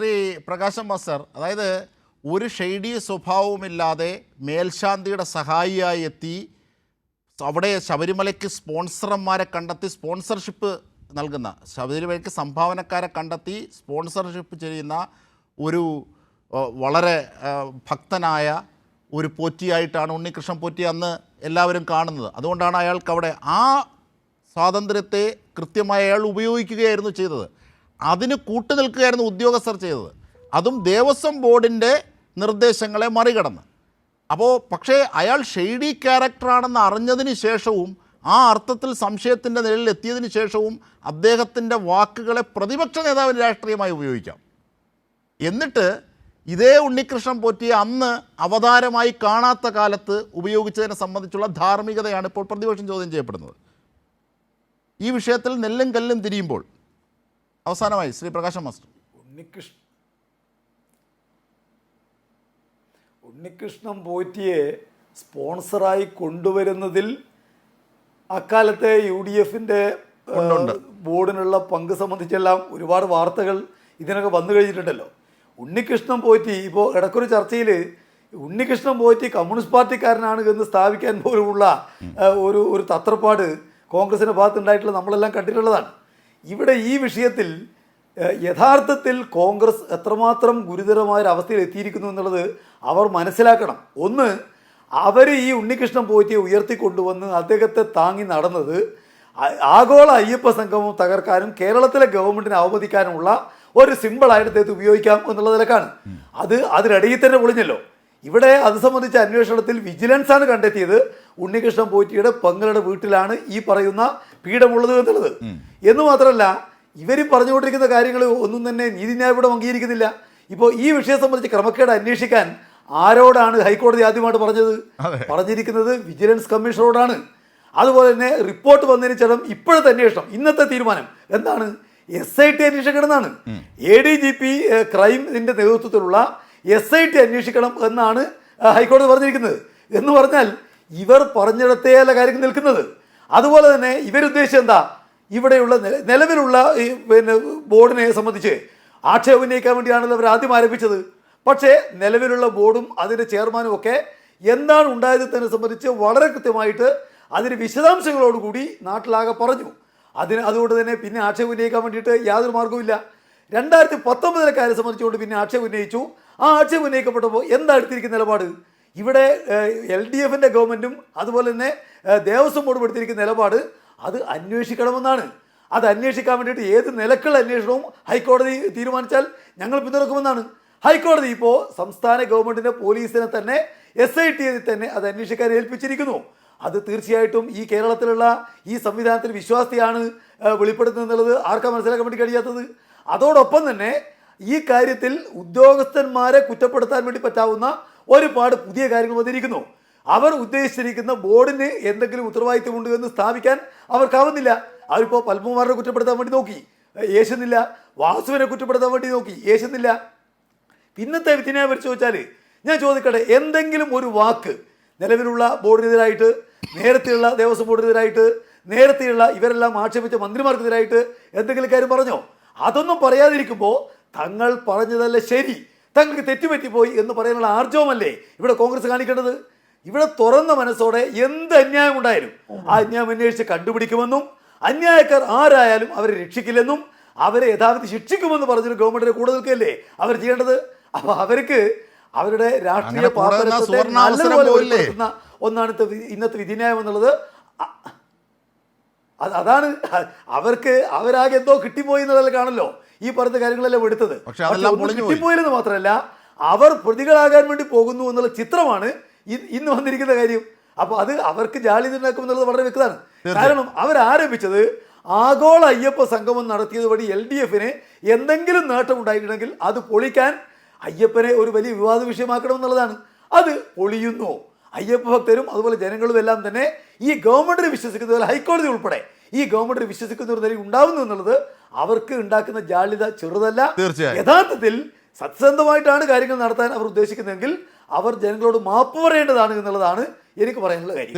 ശ്രീ പ്രകാശം മാസ്റ്റർ അതായത് ഒരു ഷെയ്ഡി സ്വഭാവവുമില്ലാതെ മേൽശാന്തിയുടെ സഹായിയായി എത്തി അവിടെ ശബരിമലയ്ക്ക് സ്പോൺസർമാരെ കണ്ടെത്തി സ്പോൺസർഷിപ്പ് നൽകുന്ന ശബരിമലയ്ക്ക് സംഭാവനക്കാരെ കണ്ടെത്തി സ്പോൺസർഷിപ്പ് ചെയ്യുന്ന ഒരു വളരെ ഭക്തനായ ഒരു പോറ്റിയായിട്ടാണ് ഉണ്ണികൃഷ്ണൻ പോറ്റി അന്ന് എല്ലാവരും കാണുന്നത്. അതുകൊണ്ടാണ് അയാൾക്ക് അവിടെ ആ സ്വാതന്ത്ര്യത്തെ കൃത്യമായി അയാൾ ഉപയോഗിക്കുകയായിരുന്നു ചെയ്തത്. അതിന് കൂട്ടുനിൽക്കുകയായിരുന്നു ഉദ്യോഗസ്ഥർ ചെയ്തത്. അതും ദേവസ്വം ബോർഡിന്റെ നിർദ്ദേശങ്ങളെ മറികടന്ന്. അപ്പോൾ പക്ഷേ അയാൾ ഷെയ്ഡി ക്യാരക്ടറാണെന്ന് അറിഞ്ഞതിന് ശേഷവും ആ അർത്ഥത്തിൽ സംശയത്തിന്റെ നിലയിൽ എത്തിയതിന് ശേഷവും അദ്ദേഹത്തിന്റെ വാക്കുകളെ പ്രതിപക്ഷ നേതാവിന് രാഷ്ട്രീയമായി ഉപയോഗിക്കാം. എന്നിട്ട് ഇതേ ഉണ്ണികൃഷ്ണൻ പോറ്റിയെ അന്ന് അവതാരമായി കാണാത്ത കാലത്ത് ഉപയോഗിച്ചതിനെ സംബന്ധിച്ചുള്ള ധാർമ്മികതയാണ് ഇപ്പോൾ പ്രതിപക്ഷം ചോദ്യം ചെയ്യപ്പെടുന്നത്. ഈ വിഷയത്തിൽ നെല്ലും കല്ലും തിരിയുമ്പോൾ അവസാനമായി ശ്രീ പ്രകാശം മാസ്റ്റർ. ഉണ്ണികൃഷ്ണ ഉണ്ണികൃഷ്ണൻ പോറ്റിയെ സ്പോൺസറായി കൊണ്ടുവരുന്നതിൽ അക്കാലത്തെ യു ഡി എഫിന്റെ ബോർഡിനുള്ള പങ്ക് സംബന്ധിച്ചെല്ലാം ഒരുപാട് വാർത്തകൾ ഇതിനൊക്കെ വന്നു കഴിഞ്ഞിട്ടുണ്ടല്ലോ. ഉണ്ണികൃഷ്ണൻ പോറ്റി ഇപ്പോൾ ഇടക്കൊരു ചർച്ചയിൽ ഉണ്ണികൃഷ്ണൻ പോറ്റി കമ്മ്യൂണിസ്റ്റ് പാർട്ടിക്കാരനാണ് എന്ന് സ്ഥാപിക്കാൻ പോലുമുള്ള ഒരു ഒരു തത്രപ്പാട് കോൺഗ്രസിന്റെ ഭാഗത്തുണ്ടായിട്ടുള്ള നമ്മളെല്ലാം കണ്ടിട്ടുള്ളതാണ്. ഇവിടെ ഈ വിഷയത്തിൽ യഥാർത്ഥത്തിൽ കോൺഗ്രസ് എത്രമാത്രം ഗുരുതരമായ ഒരു അവസ്ഥയിൽ എത്തിയിരിക്കുന്നു എന്നുള്ളത് അവർ മനസ്സിലാക്കണം. ഒന്ന് അവർ ഈ ഉണ്ണികൃഷ്ണൻ പോറ്റിയെ ഉയർത്തിക്കൊണ്ടുവന്ന് അദ്ദേഹത്തെ താങ്ങി നടന്നത് ആഗോള അയ്യപ്പ സംഗമം തകർക്കാനും കേരളത്തിലെ ഗവൺമെന്റിനെ അവമതിക്കാനുമുള്ള ഒരു സിമ്പിളായിട്ട് അദ്ദേഹത്തെ ഉപയോഗിക്കാം എന്നുള്ള നിലക്കാണ്. അത് അതിനിടയിൽ തന്നെ പൊളിഞ്ഞല്ലോ. ഇവിടെ അത് സംബന്ധിച്ച അന്വേഷണത്തിൽ വിജിലൻസ് ആണ് കണ്ടെത്തിയത്. ഉണ്ണികൃഷ്ണൻ പോറ്റിയുടെ പെങ്ങളുടെ വീട്ടിലാണ് ഈ പറയുന്ന പീഠമുള്ളത് എന്നുള്ളത്. എന്ന് മാത്രമല്ല ഇവർ പറഞ്ഞുകൊണ്ടിരിക്കുന്ന കാര്യങ്ങൾ ഒന്നും തന്നെ നീതിന്യായപീഠം അംഗീകരിക്കുന്നില്ല. ഇപ്പോൾ ഈ വിഷയം സംബന്ധിച്ച് ക്രമക്കേട് അന്വേഷിക്കാൻ ആരോടാണ് ഹൈക്കോടതി ആദ്യമായിട്ട് പറഞ്ഞത്? പറഞ്ഞിരിക്കുന്നത് വിജിലൻസ് കമ്മീഷണറോടാണ്. അതുപോലെ തന്നെ റിപ്പോർട്ട് വന്നതിന് ശേഷം ഇപ്പോഴത്തെ അന്വേഷണം ഇന്നത്തെ തീരുമാനം എന്താണ്? എസ് ഐ ടി അന്വേഷിക്കണം എന്നാണ്. എ ഡി ജി പി ക്രൈമിന്റെ നേതൃത്വത്തിലുള്ള എസ് ഐ ടി അന്വേഷിക്കണം എന്നാണ് ഹൈക്കോടതി പറഞ്ഞിരിക്കുന്നത്. എന്ന് പറഞ്ഞാൽ ഇവർ പറഞ്ഞിടത്തേ അല്ല കാര്യങ്ങൾ നിൽക്കുന്നത്. അതുപോലെ തന്നെ ഇവരുദ്ദേശിച്ചത് എന്താ? ഇവിടെയുള്ള നിലവിലുള്ള ഈ പിന്നെ ബോർഡിനെ സംബന്ധിച്ച് ആക്ഷേപം ഉന്നയിക്കാൻ വേണ്ടിയാണല്ലോ അവർ ആദ്യം ആരംഭിച്ചത്. പക്ഷേ നിലവിലുള്ള ബോർഡും അതിന്റെ ചെയർമാനും ഒക്കെ എന്താണ് ഉണ്ടായത് തന്നെ സംബന്ധിച്ച് വളരെ കൃത്യമായിട്ട് അതിന് വിശദാംശങ്ങളോടുകൂടി നാട്ടിലാകെ പറഞ്ഞു. അതിന് അതുകൊണ്ട് തന്നെ പിന്നെ ആക്ഷേപം ഉന്നയിക്കാൻ വേണ്ടിയിട്ട് യാതൊരു മാർഗവുമില്ല രണ്ടായിരത്തി പത്തൊമ്പതിലെ കാര്യം സംബന്ധിച്ചുകൊണ്ട് പിന്നെ ആക്ഷേപം ഉന്നയിച്ചു. ആ ആക്ഷേപം ഉന്നയിക്കപ്പെട്ടപ്പോൾ എന്താ എടുത്തിരിക്കുന്ന നിലപാട്? ഇവിടെ എൽ ഡി എഫിന്റെ ഗവൺമെന്റും അതുപോലെ തന്നെ ദേവസ്വം ബോർഡ് എടുത്തിരിക്കുന്ന നിലപാട് അത് അന്വേഷിക്കണമെന്നാണ്. അത് അന്വേഷിക്കാൻ വേണ്ടിയിട്ട് ഏത് നിലക്കുള്ള അന്വേഷണവും ഹൈക്കോടതി തീരുമാനിച്ചാൽ ഞങ്ങൾ പിന്തുണക്കുമെന്നാണ്. ഹൈക്കോടതി ഇപ്പോൾ സംസ്ഥാന ഗവൺമെന്റിന്റെ പോലീസിനെ തന്നെ എസ് ഐ ടി തന്നെ അത് അന്വേഷിക്കാൻ ഏൽപ്പിച്ചിരിക്കുന്നു. അത് തീർച്ചയായിട്ടും ഈ കേരളത്തിലുള്ള ഈ സംവിധാനത്തിൽ വിശ്വാസത്തെയാണ് ഏഹ്, വെളിപ്പെടുത്തുന്നത് എന്നുള്ളത് ആർക്കാ മനസ്സിലാക്കാൻ വേണ്ടി കഴിയാത്തത്? അതോടൊപ്പം തന്നെ ഈ കാര്യത്തിൽ ഉദ്യോഗസ്ഥന്മാരെ കുറ്റപ്പെടുത്താൻ വേണ്ടി പറ്റാവുന്ന ഒരുപാട് പുതിയ കാര്യങ്ങൾ വന്നിരിക്കുന്നു. അവർ ഉദ്ദേശിച്ചിരിക്കുന്ന ബോർഡിന് എന്തെങ്കിലും ഉത്തരവാദിത്വമുണ്ട് എന്ന് സ്ഥാപിക്കാൻ അവർക്കാവുന്നില്ല. അവരിപ്പോൾ പത്മകുമാറിനെ കുറ്റപ്പെടുത്താൻ വേണ്ടി നോക്കി. യേശുന്നില്ല. വാസുവിനെ കുറ്റപ്പെടുത്താൻ വേണ്ടി നോക്കി. യേശുന്നില്ല. ഇന്നത്തെ വിധിനെ പരിശോധിച്ചാൽ ഞാൻ ചോദിക്കട്ടെ എന്തെങ്കിലും ഒരു വാക്ക് നിലവിലുള്ള ബോർഡിനെതിരായിട്ട് നേരത്തെയുള്ള ദേവസ്വം ബോർഡിനെതിരായിട്ട് നേരത്തെയുള്ള ഇവരെല്ലാം ആക്ഷേപിച്ച മന്ത്രിമാർക്കെതിരായിട്ട് എന്തെങ്കിലും കാര്യം പറഞ്ഞോ? അതൊന്നും പറയാതിരിക്കുമ്പോൾ തങ്ങൾ പറഞ്ഞതല്ല ശരി. തങ്ങൾക്ക് തെറ്റുപറ്റിപ്പോയി എന്ന് പറയാനുള്ള ആർജവമല്ലേ ഇവിടെ കോൺഗ്രസ് കാണിക്കേണ്ടത്? ഇവിടെ തുറന്ന മനസ്സോടെ എന്ത് അന്യായം ഉണ്ടായാലും ആ അന്യായം അന്വേഷിച്ച് കണ്ടുപിടിക്കുമെന്നും അന്യായക്കാർ ആരായാലും അവരെ രക്ഷിക്കില്ലെന്നും അവരെ യഥാർത്ഥ ശിക്ഷിക്കുമെന്ന് പറഞ്ഞൊരു ഗവൺമെന്റിന്റെ കൂടെ നിൽക്കുകയല്ലേ അവർ ചെയ്യേണ്ടത്? അപ്പൊ അവർക്ക് അവരുടെ രാഷ്ട്രീയ പാപ്പരത്വത്തെ നല്ലതുപോലെ? ഒന്നാണ് ഇന്നത്തെ വിധിന്യായം എന്നുള്ളത്. അതാണ്. അവർക്ക് അവരാകെ എന്തോ കിട്ടിപ്പോയി എന്നുള്ളത് കാണല്ലോ. ഈ പറഞ്ഞ കാര്യങ്ങളെല്ലാം എടുത്തത്? പക്ഷെ അതെല്ലാം ഒന്നും പൊളിഞ്ഞു പോയി. കിട്ടിപ്പോയില്ലെന്ന് മാത്രമല്ല അവർ പ്രതികളാകാൻ വേണ്ടി പോകുന്നു എന്നുള്ള ചിത്രമാണ് ഇ- ഇന്ന് വന്നിരിക്കുന്ന കാര്യം. അപ്പൊ അത് അവർക്ക് ജാളി ഉണ്ടാക്കും എന്നുള്ളത് വളരെ വ്യക്തമാണ്. കാരണം അവരാരംഭിച്ചത് ആഗോള അയ്യപ്പ സംഗമം നടത്തിയത് വഴി എൽ ഡി എഫിന് എന്തെങ്കിലും നേട്ടം ഉണ്ടായിട്ടുണ്ടെങ്കിൽ അത് പൊളിക്കാൻ അയ്യപ്പനെ ഒരു വലിയ വിവാദ വിഷയമാക്കണം എന്നുള്ളതാണ്. അത് പൊളിയുന്നു. അയ്യപ്പ ഭക്തരും അതുപോലെ ജനങ്ങളും എല്ലാം തന്നെ ഈ ഗവൺമെന്റിനെ വിശ്വസിക്കുന്നത് പോലെ ഹൈക്കോടതി ഉൾപ്പെടെ ഈ ഗവൺമെന്റിനെ വിശ്വസിക്കുന്ന ഒരു നില ഉണ്ടാവുന്നു എന്നുള്ളത് അവർക്ക് ഉണ്ടാക്കുന്ന ജാള്യത ചെറുതല്ല തീർച്ചയായും. യഥാർത്ഥത്തിൽ സത്യസന്ധമായിട്ടാണ് കാര്യങ്ങൾ നടത്താൻ അവർ ഉദ്ദേശിക്കുന്നതെങ്കിൽ അവർ ജനങ്ങളോട് മാപ്പ് പറയേണ്ടതാണ് എന്നുള്ളതാണ് എനിക്ക് പറയാനുള്ള കാര്യം